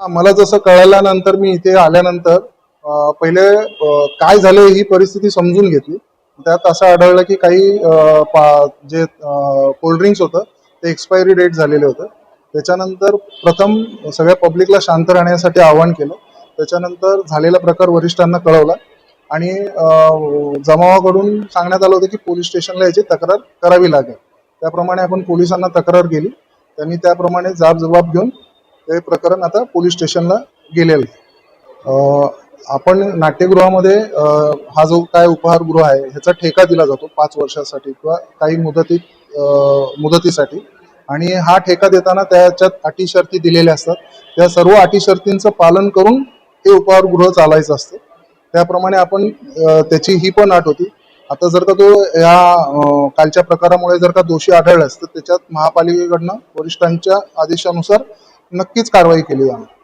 मला जसं कळल्यानंतर मी इथे आल्यानंतर पहिले काय झाले ही परिस्थिती समजून घेतली. त्यात असं आढळलं की काही जे कोल्ड्रिंक्स होतं ते एक्सपायरी डेट झालेले होतं. त्याच्यानंतर प्रथम सगळ्या पब्लिकला शांत राहण्यासाठी आवाहन केलं. त्याच्यानंतर झालेला प्रकार वरिष्ठांना कळवला. आणि जमावाकडून सांगण्यात आलं होतं की पोलीस स्टेशनला याची तक्रार करावी लागेल. त्याप्रमाणे आपण पोलिसांना तक्रार केली. त्यांनी त्याप्रमाणे जाब जबाब घेऊन ते प्रकरण आता पोलीस स्टेशनला गेलेलं आहे. आपण नाट्यगृहामध्ये हा जो काय उपहारगृह आहे ह्याचा ठेका दिला जातो पाच वर्षासाठी किंवा काही मुदतीत मुदतीसाठी. आणि हा ठेका देताना त्याच्यात अटी शर्ती दिलेल्या असतात. त्या सर्व अटी शर्तींचं पालन करून हे उपहारगृह चालायचं असतं. त्याप्रमाणे आपण त्याची ही पण अट होती. आता जर का तो या कालच्या प्रकारामुळे जर का दोषी आढळलास तर त्याच्यात महापालिकेकडनं वरिष्ठांच्या आदेशानुसार नक्कीच कारवाई केली जाणार.